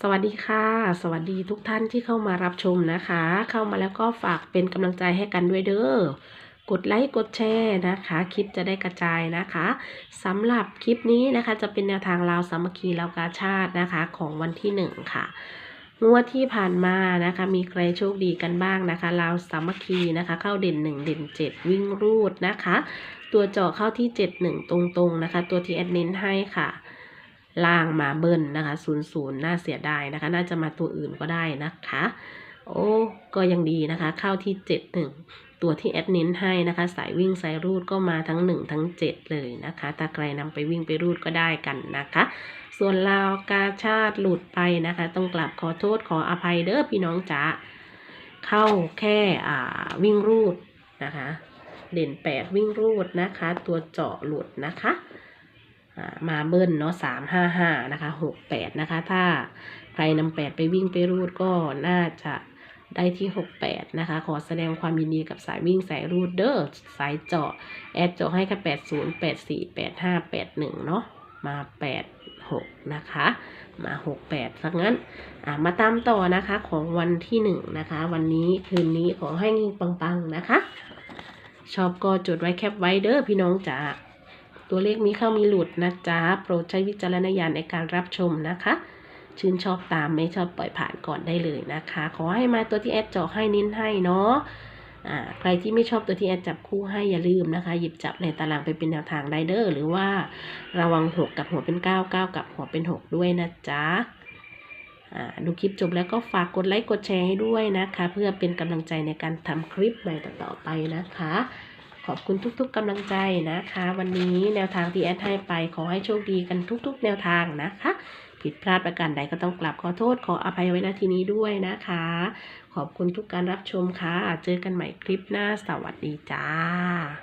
สวัสดีค่ะ สวัสดีทุกท่านที่เข้ามารับชมนะคะ เข้ามาแล้วก็ฝากเป็นกำลังใจให้กันด้วยเด้อกดไลค์กดแชร์นะคะ คลิปจะได้กระจายนะคะสำหรับคลิปนี้นะคะ จะเป็นแนวทางลาวสามัคคีลาวกาชาตินะคะ ของวันที่หนึ่งค่ะงวดที่ผ่านมานะคะ มีใครโชคดีกันบ้างนะคะลาวสามัคคีนะคะ เข้าเด่นหนึ่งเด่นเจ็ดวิ่งรูดนะคะ ตัวเจาะเข้าที่เจ็ดหนึ่งตรงๆนะคะ ตัวที่แอดเน้นให้ค่ะ ล่างมาเบิ้ลนะคะศูนย์ศูนย์น่าเสียดายนะคะ น่าจะมาตัวอื่นก็ได้นะคะ โอ้ก็ยังดีนะคะ เข้าที่เจ็ดหนึ่งตัวที่แอดเน้นให้นะคะ สายวิ่งสายรูดก็มาทั้งหนึ่งทั้งเจ็ดเลยนะคะถ้าใครนำไปวิ่งไปรูดก็ได้กันนะคะ ส่วนลาวกาชาติหลุดไปนะคะ ต้องกลับขอโทษขออภัยเด้อพี่น้องจ๋าเข้าแค่อ่าวิ่งรูดนะคะ เด่นแปดวิ่งรูดนะคะ ตัวเจาะหลุดนะคะ มาเบิ้ลเนาะสามห้าห้านะคะหกแปดนะคะ ถ้าใครนำแปดไปวิ่งไปรูดก็น่าจะได้ที่หกแปดนะคะ ขอแสดงความยินดีกับสายวิ่งสายรูดเด้อสายเจาะแอดเจาะให้ค่ะแปดศูนย์แปดสี่แปดห้าแปดหนึ่งเนาะมาแปดหกนะคะ มาหกแปดสักงั้นอ่ามาตามต่อนะคะของวันที่หนึ่งนะคะ วันนี้คืนนี้ขอให้ปังๆนะคะ ชอบก็จดไว้แคปไว้เด้อพี่น้องจ๋า ตัวเลขมีเข้ามีหลุดนะจ๊ะ โปรดใช้วิจารณญาณในการรับชมนะคะ ชื่นชอบตามไม่ชอบปล่อยผ่านก่อนได้เลยนะคะ ขอให้มาตัวที่แอดจาะให้นิ้นให้เนาะอ่าใครที่ไม่ชอบตัวที่แอดจับคู่ให้อย่าลืมนะคะ หยิบจับในตารางไปเป็นแนวทางไดเด้อหรือว่าระวังหกกับหัวเป็นเก้าเก้ากับหัวเป็นหกด้วยนะจ๊ะอ่าดูคลิปจบแล้วก็ฝากกดไลค์กดแชร์ให้ด้วยนะคะ เพื่อเป็นกำลังใจในการทำคลิปใหม่ต่อๆไปนะคะ ขอบคุณทุกๆกำลังใจนะคะ วันนี้แนวทางที่แอดให้ไปขอให้โชคดีกันทุก ๆ แนวทางนะคะ ผิดพลาดประการใดก็ต้องกลับขอโทษขออภัยไว้ณที่นี้ด้วยนะคะ ขอบคุณทุกการรับชมค่ะเจอกันใหม่คลิปหน้าสวัสดีจ้า